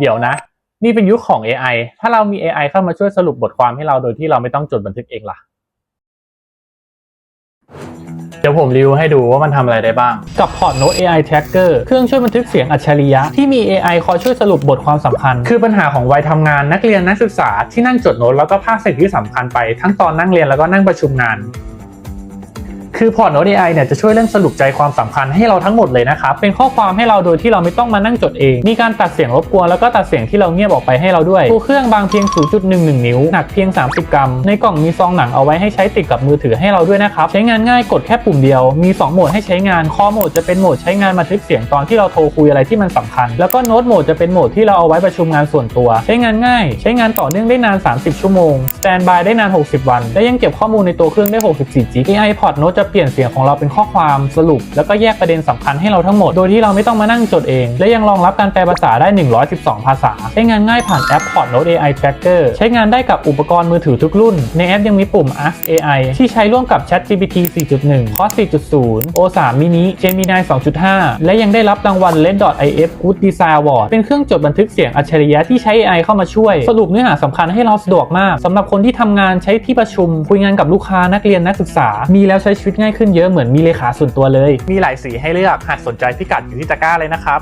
เดี๋ยวนะ นี่เป็นยุคของ AI ถ้าเรามี AI เข้ามาช่วยสรุปบทความให้เราโดยที่เราไม่ต้องจดบันทึกเองล่ะ เดี๋ยวผมรีวิวให้ดูว่ามันทำอะไรได้บ้าง กับ Port Note AI Tracker เครื่องช่วยบันทึกเสียงอัจฉริยะที่มี AI คอยช่วยสรุปบทความสำคัญ คือปัญหาของวัยทำงานนักเรียนนักศึกษาที่นั่งจดโน้ตแล้วก็พลาดสิ่งที่สำคัญไปทั้งตอนนั่งเรียนแล้วก็นั่งประชุมงาน คือ Port Note AI เนี่ยจะช่วยเรื่องสรุปใจความสำคัญให้เราทั้งหมดเลยนะครับเป็นข้อความให้เราโดยที่เราไม่ต้องมานั่งจดเอง มีการตัดเสียงรบกวนแล้วก็ตัดเสียงที่เราเงียบออกไปให้เราด้วยตัวเครื่องบางเพียง 0.11 นิ้ว หนักเพียง 30 กรัม ในกล่องมีซองหนังเอาไว้ให้ใช้ติดกับมือถือให้เราด้วยนะครับ ใช้งานง่ายกดแค่ปุ่มเดียว มี 2 โหมดให้ใช้งานคอโหมดจะเป็นโหมดใช้งานบันทึกเสียงตอนที่เราโทรคุยอะไรที่มันสำคัญ แล้วก็โน้ตโหมดจะเป็นโหมดที่เราเอาไว้ประชุมงานส่วนตัว ใช้งานง่าย ใช้งานต่อเนื่องได้นาน 30 ชั่วโมงสแตนบายได้นาน 60 วัน และยังเก็บข้อมูลในตัวเครื่องได้ 64จิก AI Port Note จะเปลี่ยนเสียงของเราเป็นข้อความสรุป แล้วก็แยกประเด็นสำคัญให้เราทั้งหมด โดยที่เราไม่ต้องมานั่งจดเอง และยังรองรับการแปลภาษาได้ 112 ภาษา ใช้งานง่ายผ่านแอป Port Note AI Tracker ใช้งานได้กับอุปกรณ์มือถือทุกรุ่น ในแอปยังมีปุ่ม Ask AI ที่ใช้ร่วมกับ ChatGPT 4.1 Cos 4.0 O3 Mini Gemini 2.5 และยังได้รับรางวัล Red Dot IF Good Design Award เป็นเครื่องจดบันทึกเสียงอัจฉริยะที่ใช้ AI เข้ามาช่วย สรุปเนื้อหาสำคัญให้เราสะดวกมากสำหรับคนที่ทำงานใช้ที่ประชุม คุยงานกับลูกค้านักเรียนนักศึกษา มีแล้วใช้ชีวิตง่ายขึ้นเยอะเหมือนมีเลขาส่วนตัวเลย มีหลายสีให้เลือกหากสนใจพิกัดอยู่ที่ตะกร้าเลยนะครับ